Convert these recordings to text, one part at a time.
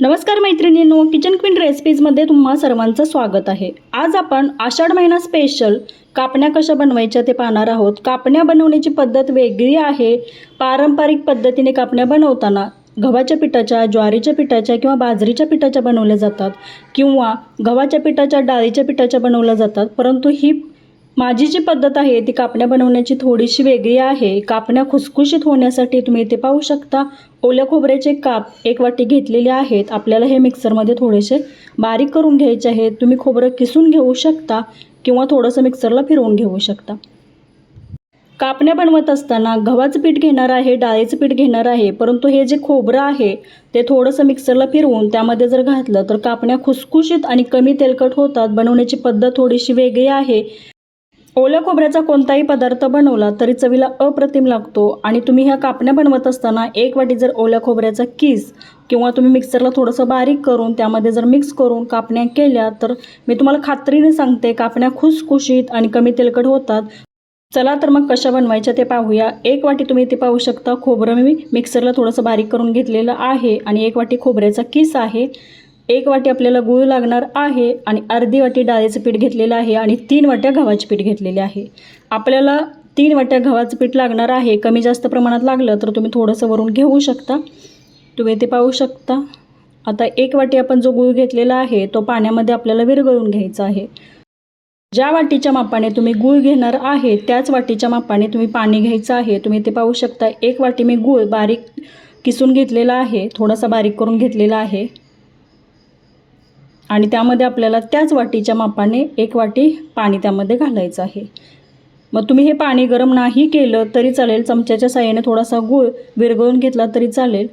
नमस्कार मैत्रिणींनो kitchen queen रेसिपीजमध्ये तुम्हा सर्वांचं स्वागत आहे. आज आपण आषाढ महिना स्पेशल कापण्या कशा बनवायच्या ते पाहणार आहोत. कापण्या बनवण्याची पद्धत वेगळी आहे. पारंपरिक पद्धतीने कापण्या बनवताना गव्हाच्या पिठाच्या ज्वारीच्या पिठाच्या किंवा बाजरीच्या पिठाच्या बनवल्या जातात किंवा गव्हाच्या पिठाच्या डाळीच्या पिठाच्या बनवल्या जातात. परंतु ही माझी जी पद्धत आहे ती कापण्या बनवण्याची थोडीशी वेगळी आहे. कापण्या खुसखुशीत होण्यासाठी तुम्ही इथे पाहू शकता ओल्या खोबऱ्याचे काप एक वाटी घेतलेले आहेत. आपल्याला हे मिक्सरमध्ये थोडेसे बारीक करून घ्यायचे आहेत. तुम्ही खोबरं किसून घेऊ शकता किंवा थोडंसं मिक्सरला फिरवून घेऊ शकता. कापण्या बनवत असताना गव्हाचं पीठ घेणार आहे डाळीचं पीठ घेणार आहे परंतु हे जे खोबरं आहे ते थोडंसं मिक्सरला फिरवून त्यामध्ये जर घातलं तर कापण्या खुसखुशीत आणि कमी तेलकट होतात. बनवण्याची पद्धत थोडीशी वेगळी आहे. ओल्या खोबऱ्याचा कोणताही पदार्थ बनवला तरी चवीला अप्रतिम लागतो आणि तुम्ही ह्या कापण्या बनवत असताना एक वाटी जर ओल्या खोबऱ्याचा किस किंवा तुम्ही मिक्सरला थोडंसं बारीक करून त्यामध्ये जर मिक्स करून कापण्या केल्या तर मी तुम्हाला खात्रीने सांगते कापण्या खुसखुशीत आणि कमी तेलकट होतात. चला तर मग कशा बनवायच्या ते पाहूया. एक वाटी तुम्ही ते पाहू शकता. खोबरं मी मिक्सरला थोडंसं बारीक करून घेतलेलं आहे आणि एक वाटी खोबऱ्याचा किस आहे. एक वाटी आपल्याला गूळ लागणार आहे आणि अर्धी वाटी डाळीचं पीठ घेतलेलं आहे आणि तीन वाट्या गव्हाचे पीठ घेतलेले आहे. आपल्याला तीन वाट्या गव्हाचं पीठ लागणार आहे कमी जास्त प्रमाणात लागलं तर तुम्ही थोडंसं वरून घेऊ शकता. तुम्ही ते पाहू शकता. आता एक वाटी आपण जो गूळ घेतलेला आहे तो पाण्यामध्ये आपल्याला विरघळून घ्यायचा आहे. ज्या वाटीच्या मापाने तुम्ही गूळ घेणार आहे त्याच वाटीच्या मापाने तुम्ही पाणी घ्यायचं आहे. तुम्ही ते पाहू शकता. एक वाटी मी गूळ बारीक किसून घेतलेला आहे थोडासा बारीक करून घेतलेला आहे. आणि त्यामध्ये आपल्याला त्याच वाटीच्या मापाने एक वाटी पाणी त्यामध्ये घालायचं आहे. मग तुम्ही हे पाणी गरम नाही केलं तरी चालेल चमच्याच्या साह्याने थोडासा गूळ विरघळून घेतला तरी चालेल.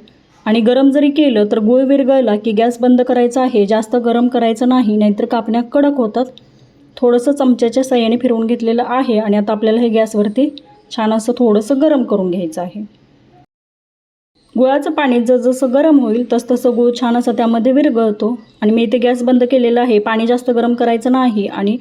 आणि गरम जरी केलं तर गूळ विरघळला की गॅस बंद करायचा आहे जास्त गरम करायचं नाही नाहीतर कापण्या कडक होतात. थोडंसं चमच्याच्या साह्याने फिरवून घेतलेलं आहे आणि आता आपल्याला हे गॅसवरती छान असं थोडंसं गरम करून घ्यायचं आहे. गुळाचं पाणी जसजसं गरम होईल तसतसं गूळ छान असं त्यामध्ये विरघळतो. आणि मी इथे गॅस बंद केलेला आहे. पाणी जास्त गरम करायचं नाही. आणि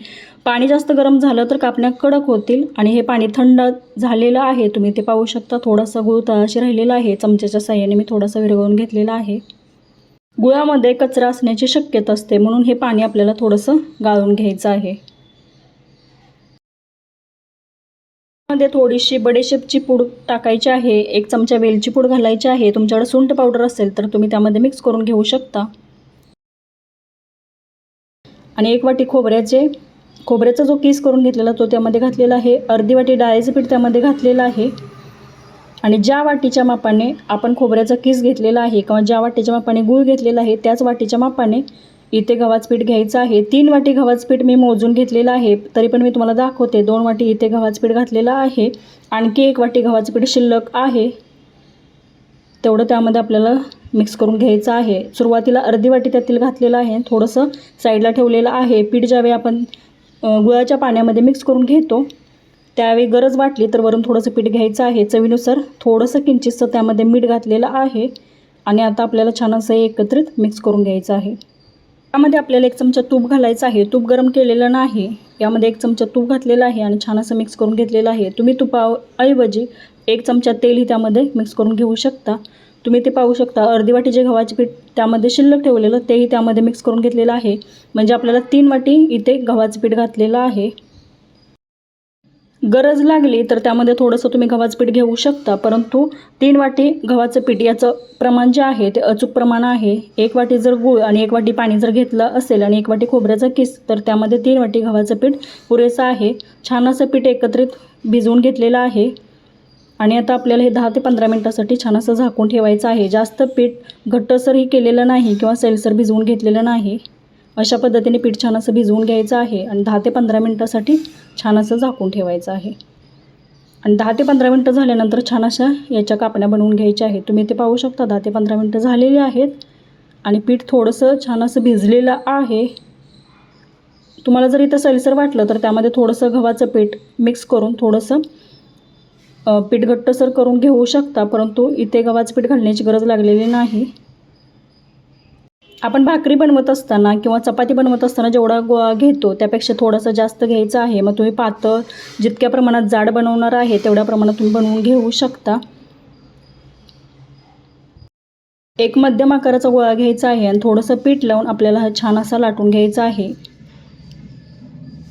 पाणी जास्त गरम झालं तर कापण्या कडक होतील. आणि हे पाणी थंड झालेलं आहे. तुम्ही ते पाहू शकता थोडासा गुळ तळाशी राहिलेला आहे. चमच्याच्या साह्याने मी थोडासा विरघळून घेतलेला आहे. गुळामध्ये कचरा असण्याची शक्यता असते. म्हणून हे पाणी आपल्याला थोडंसं गाळून घ्यायचं आहे. मध्ये थोडीशी बडेशेपची पूड टाकायची आहे एक चमचा वेलची पूड घालायची आहे तुमच्याकडे सुंठ पावडर असेल तर तुम्ही त्यामध्ये मिक्स करून घेऊ शकता. आणि एक वाटी खोबऱ्याचे खोबऱ्याचा जो किस करून घेतलेला तो त्यामध्ये घातलेला आहे अर्धी वाटी डाळीचं पीठ त्यामध्ये घातलेलं आहे. आणि ज्या वाटीच्या मापाने आपण खोबऱ्याचा किस घेतलेला आहे किंवा ज्या वाटीच्या मापाने गूळ घेतलेला आहे त्याच वाटीच्या मापाने इथे गव्हाचं पीठ घ्यायचं आहे. तीन वाटी गव्हाचं पीठ मी मोजून घेतलेलं आहे. तरी पण मी तुम्हाला दाखवते दोन वाटी इथे गव्हाचं पीठ घातलेलं आहे. आणखी एक वाटी गव्हाचं पीठ शिल्लक आहे. तेवढं त्यामध्ये आपल्याला मिक्स करून घ्यायचं आहे. सुरुवातीला अर्धी वाटी त्यातील घातलेलं आहे. थोडंसं साईडला ठेवलेलं आहे. पीठ ज्यावेळी आपण गुळाच्या पाण्यामध्ये मिक्स करून घेतो त्यावेळी गरज वाटली तर वरून थोडंसं पीठ घ्यायचं आहे. चवीनुसार थोडंसं किंचितसं त्यामध्ये मीठ घातलेलं आहे. आणि आता आपल्याला छान असं एकत्रित मिक्स करून घ्यायचं आहे. यामध्ये आपल्याला एक चमचा तूप घालायचं आहे. तूप गरम केलेलं नाही. यामध्ये एक चमचा तूप घातलेला आहे आणि छान असं मिक्स करून घेतलेलं आहे. तुम्ही तुपाऐवजी एक चमचा तेलही त्यामध्ये मिक्स करून घेऊ शकता. तुम्ही ते पाहू शकता. अर्धी वाटी जे गव्हाचे पीठ त्यामध्ये शिल्लक ठेवलेलं तेही त्यामध्ये मिक्स करून घेतलेलं आहे. म्हणजे आपल्याला तीन वाटी इथे गव्हाचं पीठ घातलेलं आहे. गरज लागली तर त्यामध्ये थोडंसं तुम्ही गव्हाचं पीठ घेऊ शकता. परंतु तीन वाटी गव्हाचं पीठ याचं प्रमाण जे आहे ते अचूक प्रमाण आहे. एक वाटी जर गूळ आणि एक वाटी पाणी जर घेतलं असेल आणि एक वाटी खोबऱ्याचा किस तर त्यामध्ये तीन वाटी गव्हाचं पीठ पुरेसं आहे. छान असं पीठ एकत्रित भिजवून घेतलेलं आहे. आणि आता आपल्याला हे दहा ते पंधरा मिनटासाठी छान असं झाकून ठेवायचं आहे. जास्त पीठ घट्टसरही केलेलं नाही किंवा सैलसर भिजवून घेतलेलं नाही. अशा पद्धतीने पीठ छान असं भिजवून घ्यायचं आहे आणि दहा ते पंधरा मिनटासाठी छान असं झाकून ठेवायचं आहे. आणि दहा ते पंधरा मिनटं झाल्यानंतर छान अशा याच्या कापण्या बनवून घ्यायच्या आहेत. तुम्ही ते पाहू शकता दहा ते पंधरा मिनटं झालेली आहेत. आणि पीठ थोडंसं छान असं भिजलेलं आहे. तुम्हाला जर इथं सैलसर वाटलं तर त्यामध्ये थोडंसं गव्हाचं पीठ मिक्स करून थोडंसं पीठ घट्टसर करून घेऊ शकता परंतु इथे गव्हाचं पीठ घालण्याची गरज लागलेली नाही. आपण भाकरी बनवत असताना किंवा चपाती बनवत असताना जेवढा गोळा घेतो त्यापेक्षा थोडंसं जास्त घ्यायचं आहे. मग तुम्ही पातळ जितक्या प्रमाणात जाड बनवणार आहे तेवढ्या प्रमाणात तुम्ही बनवून घेऊ शकता. एक मध्यम आकाराचा गोळा घ्यायचा आहे आणि थोडंसं पीठ लावून आपल्याला हा छान असा लाटून घ्यायचा आहे.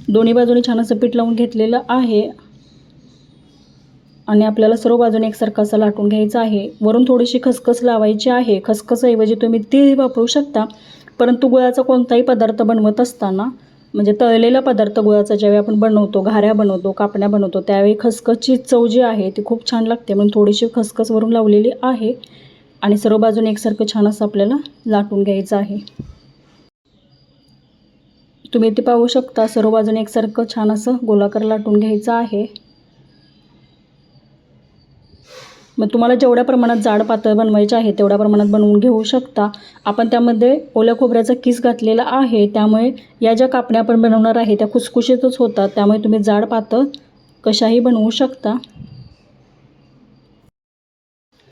दोन्ही बाजूने छान असं पीठ लावून घेतलेलं आहे. आणि आपल्याला सर्व बाजूने एकसारखं असं लाटून घ्यायचं आहे. वरून थोडीशी खसखस लावायची आहे. खसखसऐवजी तुम्ही तीळ वापरू शकता. परंतु गुळाचा कोणताही पदार्थ बनवत असताना म्हणजे तळलेला पदार्थ गुळाचा ज्यावेळी आपण बनवतो घाऱ्या बनवतो कापण्या बनवतो त्यावेळी खसखसची चव जी आहे ती खूप छान लागते. म्हणून थोडीशी खसखस वरून लावलेली आहे. आणि सर्व बाजूने एकसारखं छान असं आपल्याला लाटून घ्यायचं आहे. तुम्ही ते पाहू शकता सर्व बाजूने एकसारखं छान असं गोलाकार लाटून घ्यायचं आहे. मग तुम्हाला जेवढ्या प्रमाणात जाड पातळ बनवायचे आहे तेवढ्या प्रमाणात बनवून घेऊ शकता. आपण त्यामध्ये ओल्या खोबऱ्याचा किस घातलेला आहे त्यामुळे या ज्या कापण्या आपण बनवणार आहे त्या खुसखुशीतच होतात. त्यामुळे तुम्ही जाड पातळ कशाही बनवू शकता.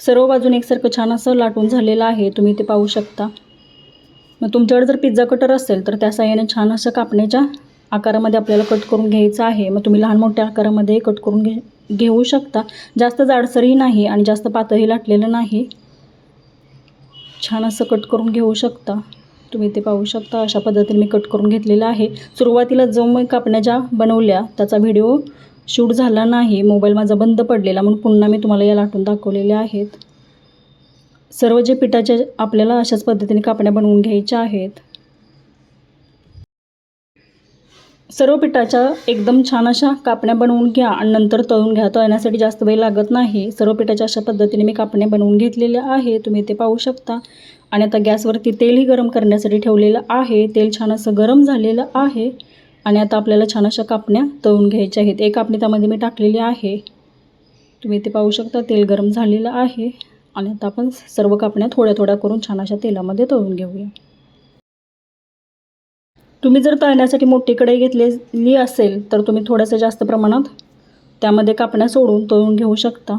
सर्व बाजूने एकसारखं छान असं लाटून झालेलं आहे तुम्ही ते पाहू शकता. मग तुमच्याकडे जर पिझ्झा कटर असेल तर त्या साह्याने छान असं कापण्याच्या आकारामध्ये आपल्याला कट करून घ्यायचं आहे. मग तुम्ही लहान मोठ्या आकारामध्ये कट करून घे घेऊ शकता. जास्त जाडसरही नाही आणि जास्त पातळही लाटलेलं नाही. छान असं कट करून घेऊ शकता. तुम्ही ते पाहू शकता. अशा पद्धतीने मी कट करून घेतलेलं आहे. सुरुवातीला जो मी कापण्या ज्या बनवल्या त्याचा व्हिडिओ शूट झाला नाही. मोबाईल माझा बंद पडलेला. म्हणून पुन्हा मी तुम्हाला या लाटून दाखवलेल्या आहेत. सर्व जे पिठाचे आपल्याला अशाच पद्धतीने कापण्या बनवून घ्यायच्या आहेत. सर्व पिठाच्या एकदम छान अशा कापण्या बनवून घ्या आणि नंतर तळून घ्या. तळण्यासाठी जास्त वेळ लागत नाही. सर्व पिठाच्या अशा पद्धतीने मी कापण्या बनवून घेतलेल्या आहे तुम्ही ते पाहू शकता. आणि आता गॅसवरती तेलही गरम करण्यासाठी ठेवलेलं आहे. तेल छान असं गरम झालेलं आहे. आणि आता आपल्याला छान अशा कापण्या तळून घ्यायच्या आहेत. एक कापणी त्यामध्ये मी टाकलेली आहे. तुम्ही ते पाहू शकता. तेल गरम झालेलं आहे. आणि आता आपण सर्व कापण्या थोड्या थोड्या करून छान अशा तेलामध्ये तळून घेऊया. तुम्ही जर तळण्यासाठी मोठी कढई घेतलेली असेल तर तुम्ही थोड्याशा जास्त प्रमाणात त्यामध्ये कापण्या सोडून तळून घेऊ शकता.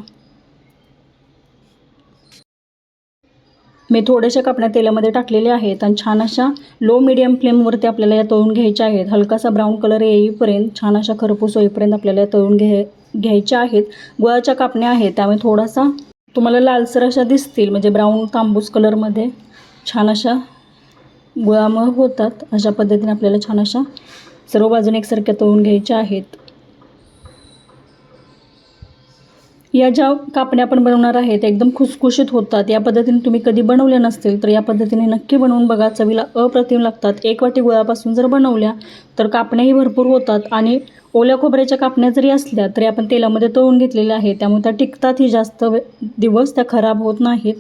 मी थोड्याशा कापण्या तेलामध्ये टाकलेल्या आहेत आणि छान अशा लो मिडियम फ्लेमवरती आपल्याला या तळून घ्यायच्या आहेत. हलकासा ब्राऊन कलर येईपर्यंत छान अशा खरपूस होईपर्यंत आपल्याला या तळून घे घ्यायच्या आहेत. गुळाच्या कापण्या आहेत त्यामुळे थोडासा तुम्हाला लालसर अशा दिसतील म्हणजे ब्राऊन तांबूस कलरमध्ये छान अशा गुळामुळे होतात. अशा पद्धतीने आपल्याला छान अशा सर्व बाजूने एकसारख्या तळून घ्यायच्या आहेत. या ज्या कापण्या आपण बनवणार आहेत त्या एकदम खुसखुशीत होतात. या पद्धतीने तुम्ही कधी बनवल्या नसतील तर या पद्धतीने नक्की बनवून बघा. चवीला अप्रतिम लागतात. एक वाटी गुळापासून जर बनवल्या तर कापण्याही भरपूर होतात. आणि ओल्या खोबऱ्याच्या कापण्या जरी असल्या तरी आपण तेलामध्ये तळून घेतलेल्या आहे त्यामुळे त्या टिकतातही जास्त दिवस त्या खराब होत नाहीत.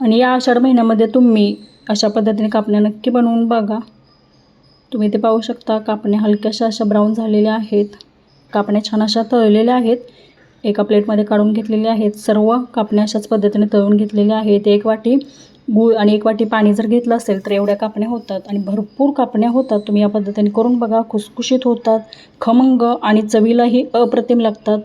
आणि या आषाढ महिन्यामध्ये तुम्ही अशा पद्धतीने कापण्या नक्की बनवून बघा. तुम्ही ते पाहू शकता कापण्या हलक्याशा अशा ब्राऊन झालेल्या आहेत. कापण्या छान अशा तळलेल्या आहेत. एका प्लेटमध्ये काढून घेतलेल्या आहेत. सर्व कापण्या अशाच पद्धतीने तळून घेतलेल्या आहेत. एक वाटी गूळ आणि एक वाटी पाणी जर घेतलं असेल तर एवढ्या कापण्या होतात आणि भरपूर कापण्या होतात. तुम्ही या पद्धतीने करून बघा खुसखुशीत होतात. खमंग आणि चवीलाही अप्रतिम लागतात.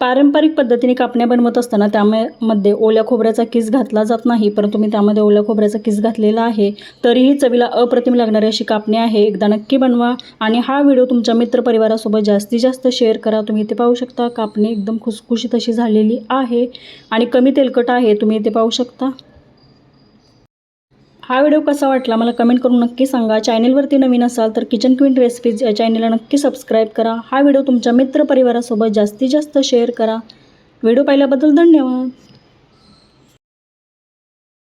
पारंपरिक पद्धतीने कापण्या बनवत असताना त्यामध्ये ओल्या खोबऱ्याचा किस घातला जात नाही परंतु मी त्यामध्ये ओल्या खोबऱ्याचा किस घातलेला आहे. तरीही चवीला अप्रतिम लागणारी अशी कापणी आहे. एकदा नक्की बनवा आणि हा व्हिडिओ तुमच्या मित्रपरिवारासोबत जास्तीत जास्त शेअर करा. तुम्ही इथे पाहू शकता कापणी एकदम खुसखुशीत अशी झालेली आहे आणि कमी तेलकट आहे. तुम्ही इथे पाहू शकता. हा व्हिडिओ कसा वाटला मला कमेंट करून नक्की सांगा. चॅनेलवरती नवीन असाल तर किचन क्वीन रेसिपीज या चॅनेलला नक्की सबस्क्राईब करा. हा व्हिडिओ तुमच्या मित्रपरिवारासोबत जास्तीत जास्त शेअर करा. व्हिडिओ पाहिल्याबद्दल धन्यवाद.